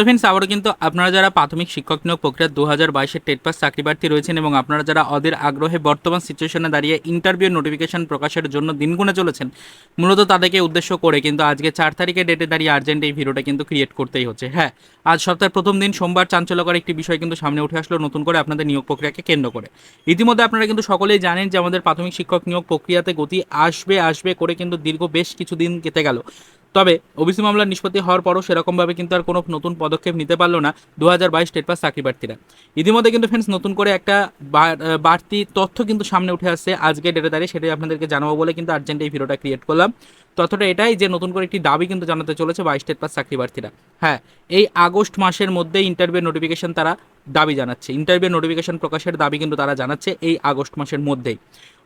তো ফ্রেন্ডস আবারও কিন্তু আপনারা যারা প্রাথমিক শিক্ষক নিয়োগ প্রক্রিয়া দু হাজার বাইশের টেট পাস চাকরি প্রার্থী রয়েছেন এবং আপনারা যারা অদের আগ্রহে বর্তমান সিচুয়েশনে দাঁড়িয়ে ইন্টারভিউ নোটিফিকেশন প্রকাশের জন্য দিন গুনে চলেছেন, মূলত তাদেরকে উদ্দেশ্য করে কিন্তু আজকে চার তারিখে ডেটে দাঁড়িয়ে আর্জেন্ট এই ভিডিওটা কিন্তু ক্রিয়েট করতেই হচ্ছে। হ্যাঁ আজ সপ্তাহের প্রথম দিন, সোমবার চাঞ্চল্যকর একটি বিষয় কিন্তু সামনে উঠে আসলো নতুন করে আপনাদের নিয়োগ প্রক্রিয়াকে কেন্দ্র করে। ইতিমধ্যে আপনারা কিন্তু সকলেই জানেন যে আমাদের প্রাথমিক শিক্ষক নিয়োগ প্রক্রিয়াতে গতি আসবে আসবে করে কিন্তু দীর্ঘ বেশ কিছুদিন কেটে গেল। তবে ওবিসি মামলার নিষ্পত্তি হওয়ার পরও সেরকমভাবে কিন্তু আর কোনো নতুন পদক্ষেপ নিতে পারল না দু হাজার বাইশ স্টেট পাস চাকরি প্রার্থীরা। ইতিমধ্যে কিন্তু ফ্রেন্ডস নতুন করে একটা বাড়তি তথ্য কিন্তু সামনে উঠে আসছে আজকে ডেটে দাঁড়িয়ে সেটাই আপনাদেরকে জানাব বলে কিন্তু আর্জেন্ট এই ভিডিওটা ক্রিয়েট করলাম। তথ্যটা এটাই যে নতুন করে একটি দাবি কিন্তু জানাতে চলেছে বাইশ স্টেট পাস চাকরি প্রার্থীরা। হ্যাঁ এই আগস্ট মাসের মধ্যে ইন্টারভিউ নোটিফিকেশন তারা দাবি জানাচ্ছে। ইন্টারভিউ নোটিফিকেশন প্রকাশের দাবি কিন্তু তারা জানাচ্ছে এই আগস্ট মাসের মধ্যেই।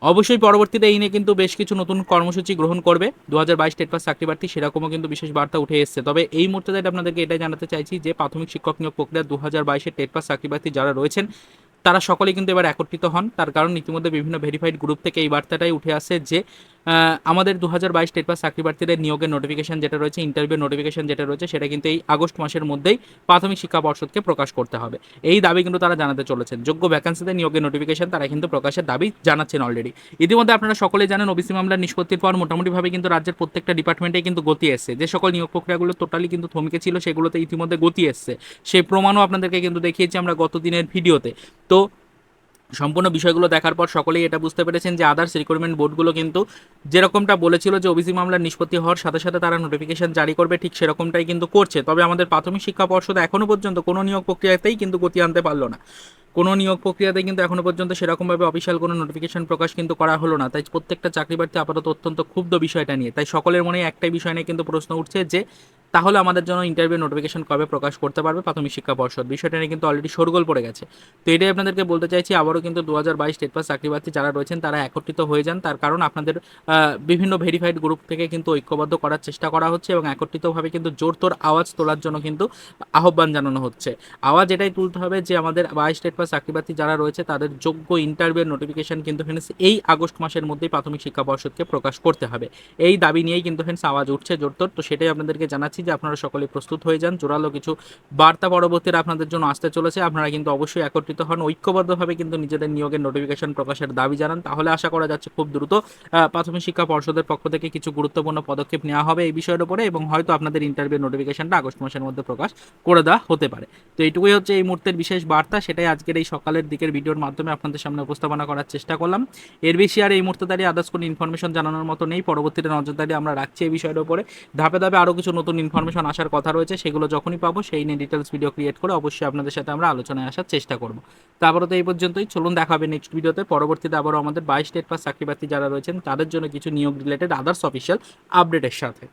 অবশ্যই পরবর্তীতে এই নিয়ে কিন্তু বেশ কিছু নতুন কর্মসূচি গ্রহণ করবে। দু হাজার বাইশ টেট পাস চাকরি প্রার্থী সেরকমও কিন্তু বিশেষ বার্তা উঠে এসেছে। তবে এই মুহূর্তে আপনাদেরকে এটাই জানাতে চাইছি যে, প্রাথমিক শিক্ষক নিয়োগ প্রক্রিয়া দু হাজার বাইশের টেট পাস চাকরি প্রার্থী যারা রয়েছেন, তারা সকলেই কিন্তু এবার একত্রিত হন। তার কারণ ইতিমধ্যে বিভিন্ন ভেরিফাইড গ্রুপ থেকে এই বার্তাটাই উঠে আসে যে আমাদের দু হাজার বাইশ টেট পাস চাকরি প্রার্থীদের নিয়োগের নোটিফিকেশন যেটা রয়েছে ইন্টারভিউ নোটিফিকেশন যেটা রয়েছে, সেটা কিন্তু এই আগস্ট মাসের মধ্যেই প্রাথমিক শিক্ষা পর্ষদকে প্রকাশ করতে হবে। এই দাবি কিন্তু তারা জানাতে চলেছেন। যোগ্য ভ্যাকান্সিতে নিয়োগের নোটিফিকেশন তারা কিন্তু প্রকাশের দাবি জানাচ্ছেন অলরেডি ইতিমধ্যে আপনারা সকলে জানেন ওবিসি মামলার নিষ্পত্তির পর মোটামুটিভাবে কিন্তু রাজ্যের প্রত্যেকটা ডিপার্টমেন্টে কিন্তু গতি এসছে। যে সকল নিয়োগ প্রক্রিয়াগুলো টোটালি কিন্তু থমকে ছিল, সেগুলোতে ইতিমধ্যে গতি এসছে। সেই প্রমাণও আপনাদেরকে কিন্তু দেখিয়েছি আমরা গত দিনের ভিডিওতে। তো সম্পূর্ণ বিষয়গুলো দেখার পর সকলেই এটা বুঝতে পেরেছেন যে আদার্স রিক্রুটমেন্ট বোর্ডগুলো কিন্তু যেরকমটা বলেছিল যে ওবিসি মামলার নিষ্পত্তি হওয়ার সাথে সাথে তারা নোটিফিকেশন জারি করবে, ঠিক সেরকমটাই কিন্তু করছে। তবে আমাদের প্রাথমিক শিক্ষা পর্ষদ এখনও পর্যন্ত কোনো নিয়োগ প্রক্রিয়াতেই কিন্তু গতি আনতে পারল না। কোনো নিয়োগ প্রক্রিয়াতে কিন্তু এখনও পর্যন্ত সেরকমভাবে অফিসিয়াল কোনো নোটিফিকেশন প্রকাশ কিন্তু করা হলো না। তাই প্রত্যেকটা চাকরি প্রার্থী আপাতত অত্যন্ত ক্ষুব্ধ বিষয়টা নিয়ে। তাই সকলের মনে একটাই বিষয় নিয়ে কিন্তু প্রশ্ন উঠছে যে তাহলে আমাদের জন্য ইন্টারভিউ নোটিফিকেশন কবে প্রকাশ করতে পারবে প্রাথমিক শিক্ষা পর্ষদ? বিষয়টা নিয়ে কিন্তু অলরেডি শোরগোল পড়ে গেছে। তো এটাই আপনাদেরকে বলতে চাইছি, আবারও কিন্তু দু হাজার বাইশ স্টেট পাস চাকরি প্রার্থী যারা রয়েছেন, তারা একত্রিত হয়ে যান। তার কারণ আপনাদের বিভিন্ন ভেরিফাইড গ্রুপ থেকে কিন্তু ঐক্যবদ্ধ করার চেষ্টা করা হচ্ছে এবং একত্রিতভাবে কিন্তু জোরতোর আওয়াজ তোলার জন্য কিন্তু আহ্বান জানানো হচ্ছে। আওয়াজ এটাই তুলতে হবে যে আমাদের বাইশ স্টেট পাস চাকরি প্রার্থী যারা রয়েছে, তাদের যোগ্য ইন্টারভিউ নোটিফিকেশন কিন্তু ফ্রেন্ডস এই আগস্ট মাসের মধ্যেই প্রাথমিক শিক্ষা পর্ষদকে প্রকাশ করতে হবে। এই দাবি নিয়েই কিন্তু ফ্রেন্ডস আওয়াজ উঠছে জোরতোর তো সেটাই আপনাদেরকে জানাচ্ছি যে আপনারা সকলে প্রস্তুত হয়ে যান। জোরালো কিছু বার্তা পরবর্তীতে আপনাদের জন্য আসতে চলেছে। আপনারা কিন্তু অবশ্যই একত্রিত হন। ঐক্যবদ্ধভাবে কিন্তু নিজেদের নিয়োগের নোটিফিকেশন প্রকাশের দাবি জানান। তাহলে আশা করা যাচ্ছে খুব দ্রুত প্রাথমিক শিক্ষা পর্ষদের পক্ষ থেকে কিছু গুরুত্বপূর্ণ পদক্ষেপ নেওয়া হবে এই বিষয়ের উপরে এবং হয়তো আপনাদের ইন্টারভিউ নোটিফিকেশনটা আগস্ট মাসের মধ্যে প্রকাশ করে দেওয়া হতে পারে। তো এইটুকুই হচ্ছে এই মুহূর্তের বিশেষ বার্তা। সেটাই আজকের এই সকালের দিকের ভিডিওর মাধ্যমে আপনাদের সামনে উপস্থাপনা করার চেষ্টা করলাম। এর বেশি আর এই মুহূর্তে দাঁড়িয়ে আদার্স কোনো ইনফরমেশন জানানোর মতো নেই। পরবর্তীতে নজরদারি আমরা রাখছি এই বিষয়ের উপরে। ধাপে ধাপে আরও কিছু নতুন ইনফরমেশন আসার কথা রয়েছে, সেগুলো যখনই পাবো, সেই নিয়ে ডিটেলস ভিডিও ক্রিয়েট করে অবশ্যই আপনাদের সাথে আমরা আলোচনায় আসার চেষ্টা করব। তারপরে তো এই পর্যন্তই, চলুন দেখা হবে নেক্সট ভিডিওতে পরবর্তীতে আবারও আমাদের বাইশ স্টেট পাস চাকরি প্রার্থী যারা রয়েছেন, তাদের জন্য কিছু নিয়োগ রিলেটেড আদার্স অফিসিয়াল আপডেটের সাথে।